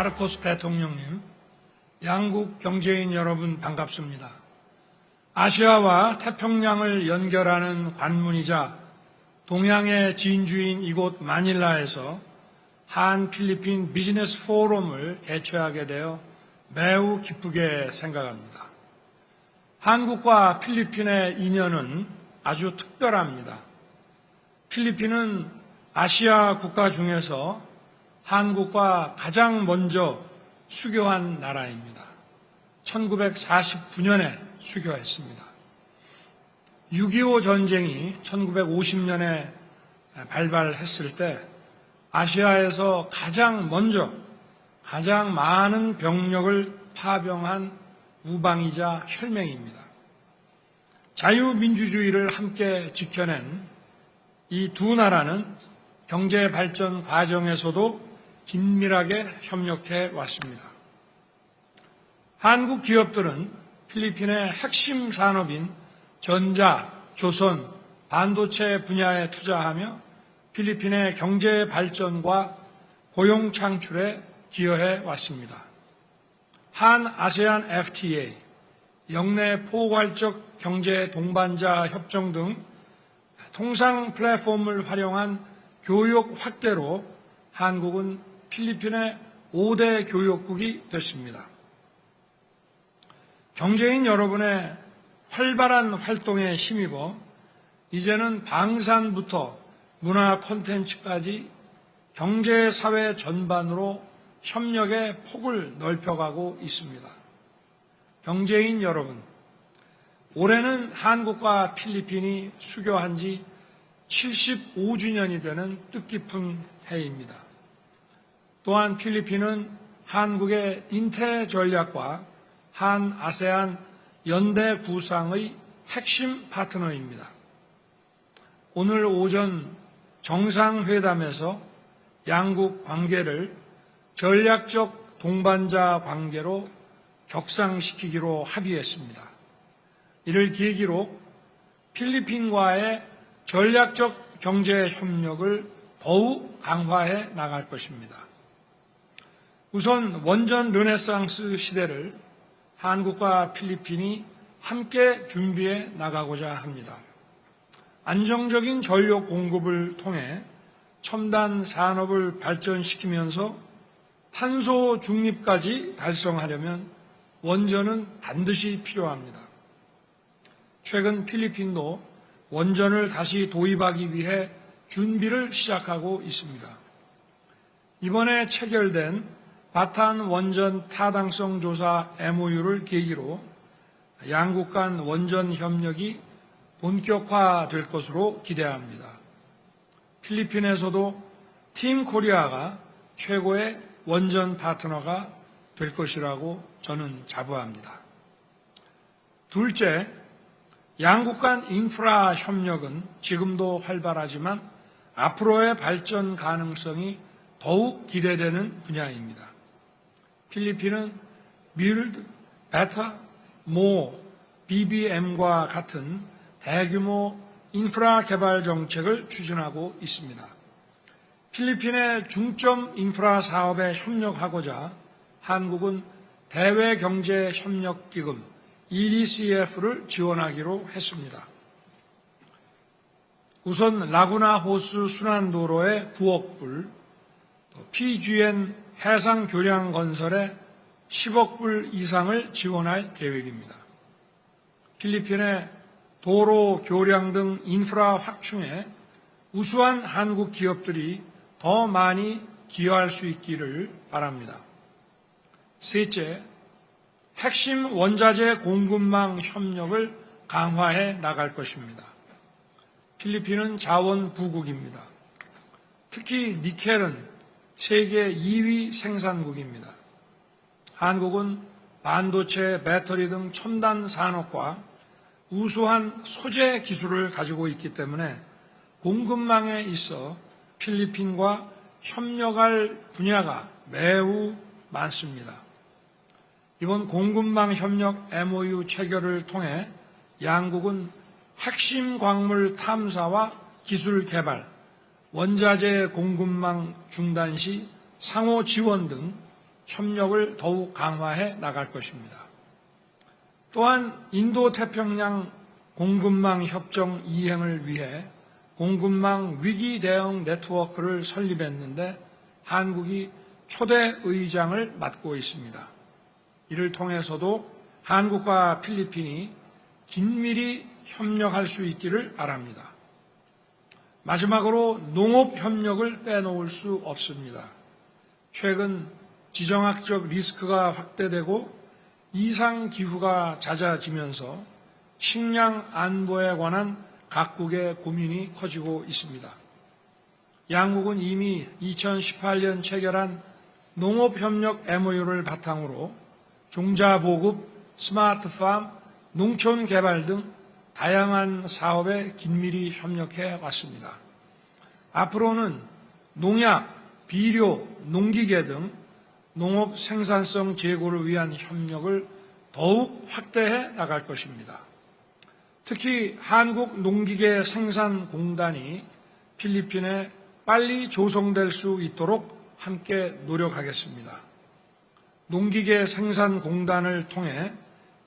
마르코스 대통령님, 양국 경제인 여러분 반갑습니다. 아시아와 태평양을 연결하는 관문이자 동양의 진주인 이곳 마닐라에서 한 필리핀 비즈니스 포럼을 개최하게 되어 매우 기쁘게 생각합니다. 한국과 필리핀의 인연은 아주 특별합니다. 필리핀은 아시아 국가 중에서 한국과 가장 먼저 수교한 나라입니다. 1949년에 수교했습니다. 6.25 전쟁이 1950년에 발발했을 때 아시아에서 가장 먼저 가장 많은 병력을 파병한 우방이자 혈맹입니다. 자유민주주의를 함께 지켜낸 이 두 나라는 경제 발전 과정에서도 긴밀하게 협력해 왔습니다. 한국 기업들은 필리핀의 핵심 산업인 전자, 조선, 반도체 분야에 투자하며 필리핀의 경제 발전과 고용 창출에 기여해 왔습니다. 한 아세안 FTA, 영내 포괄적 경제 동반자 협정 등 통상 플랫폼을 활용한 교육 확대로 한국은 필리핀의 5대 교육국이 됐습니다. 경제인 여러분의 활발한 활동에 힘입어 이제는 방산부터 문화 콘텐츠까지 경제 사회 전반으로 협력의 폭을 넓혀가고 있습니다. 경제인 여러분, 올해는 한국과 필리핀이 수교한 지 75주년이 되는 뜻깊은 해입니다. 또한 필리핀은 한국의 인태 전략과 한 아세안 연대 구상의 핵심 파트너입니다. 오늘 오전 정상회담에서 양국 관계를 전략적 동반자 관계로 격상시키기로 합의했습니다. 이를 계기로 필리핀과의 전략적 경제 협력을 더욱 강화해 나갈 것입니다. 우선 원전 르네상스 시대를 한국과 필리핀이 함께 준비해 나가고자 합니다. 안정적인 전력 공급을 통해 첨단 산업을 발전시키면서 탄소 중립까지 달성하려면 원전은 반드시 필요합니다. 최근 필리핀도 원전을 다시 도입하기 위해 준비를 시작하고 있습니다. 이번에 체결된 바탄 원전 타당성 조사 MOU를 계기로 양국 간 원전 협력이 본격화될 것으로 기대합니다. 필리핀에서도 팀 코리아가 최고의 원전 파트너가 될 것이라고 저는 자부합니다. 둘째, 양국 간 인프라 협력은 지금도 활발하지만 앞으로의 발전 가능성이 더욱 기대되는 분야입니다. 필리핀은 Build, Better, More, BBM과 같은 대규모 인프라 개발 정책을 추진하고 있습니다. 필리핀의 중점 인프라 사업에 협력하고자 한국은 대외경제협력기금 EDCF를 지원하기로 했습니다. 우선 라구나 호수 순환도로의 9억 불, PGN 해상 교량 건설에 10억 불 이상을 지원할 계획입니다. 필리핀의 도로, 교량 등 인프라 확충에 우수한 한국 기업들이 더 많이 기여할 수 있기를 바랍니다. 셋째, 핵심 원자재 공급망 협력을 강화해 나갈 것입니다. 필리핀은 자원 부국입니다. 특히 니켈은 세계 2위 생산국입니다. 한국은 반도체, 배터리 등 첨단 산업과 우수한 소재 기술을 가지고 있기 때문에 공급망에 있어 필리핀과 협력할 분야가 매우 많습니다. 이번 공급망 협력 MOU 체결을 통해 양국은 핵심 광물 탐사와 기술 개발, 원자재 공급망 중단 시 상호 지원 등 협력을 더욱 강화해 나갈 것입니다. 또한 인도 태평양 공급망 협정 이행을 위해 공급망 위기 대응 네트워크를 설립했는데 한국이 초대 의장을 맡고 있습니다. 이를 통해서도 한국과 필리핀이 긴밀히 협력할 수 있기를 바랍니다. 마지막으로 농업 협력을 빼놓을 수 없습니다. 최근 지정학적 리스크가 확대되고 이상 기후가 잦아지면서 식량 안보에 관한 각국의 고민이 커지고 있습니다. 양국은 이미 2018년 체결한 농업협력 MOU를 바탕으로 종자보급, 스마트팜, 농촌 개발 등 다양한 사업에 긴밀히 협력해 왔습니다. 앞으로는 농약, 비료, 농기계 등 농업 생산성 제고를 위한 협력을 더욱 확대해 나갈 것입니다. 특히 한국 농기계 생산공단이 필리핀에 빨리 조성될 수 있도록 함께 노력하겠습니다. 농기계 생산공단을 통해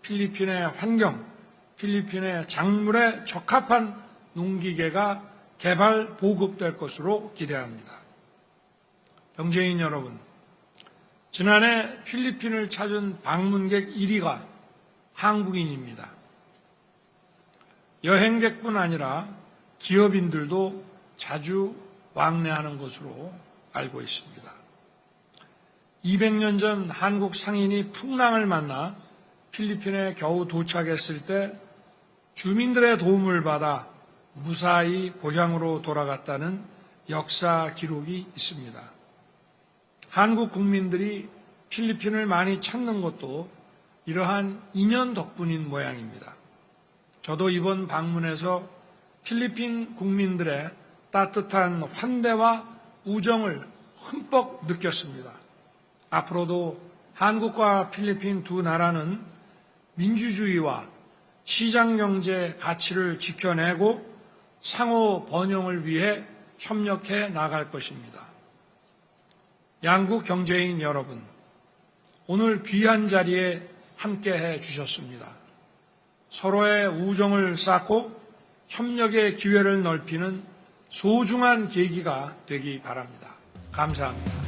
필리핀의 환경, 필리핀의 작물에 적합한 농기계가 개발, 보급될 것으로 기대합니다. 경제인 여러분, 지난해 필리핀을 찾은 방문객 1위가 한국인입니다. 여행객뿐 아니라 기업인들도 자주 왕래하는 것으로 알고 있습니다. 200년 전 한국 상인이 풍랑을 만나 필리핀에 겨우 도착했을 때 주민들의 도움을 받아 무사히 고향으로 돌아갔다는 역사 기록이 있습니다. 한국 국민들이 필리핀을 많이 찾는 것도 이러한 인연 덕분인 모양입니다. 저도 이번 방문에서 필리핀 국민들의 따뜻한 환대와 우정을 흠뻑 느꼈습니다. 앞으로도 한국과 필리핀 두 나라는 민주주의와 시장 경제 가치를 지켜내고 상호 번영을 위해 협력해 나갈 것입니다. 양국 경제인 여러분, 오늘 귀한 자리에 함께 해 주셨습니다. 서로의 우정을 쌓고 협력의 기회를 넓히는 소중한 계기가 되기 바랍니다. 감사합니다.